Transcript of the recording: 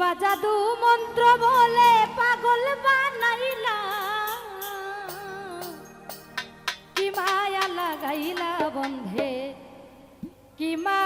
জাদু মন্ত্র বলে পাগল বানাইলা। কি মায়া লাগাইলা বন্ধে কি মা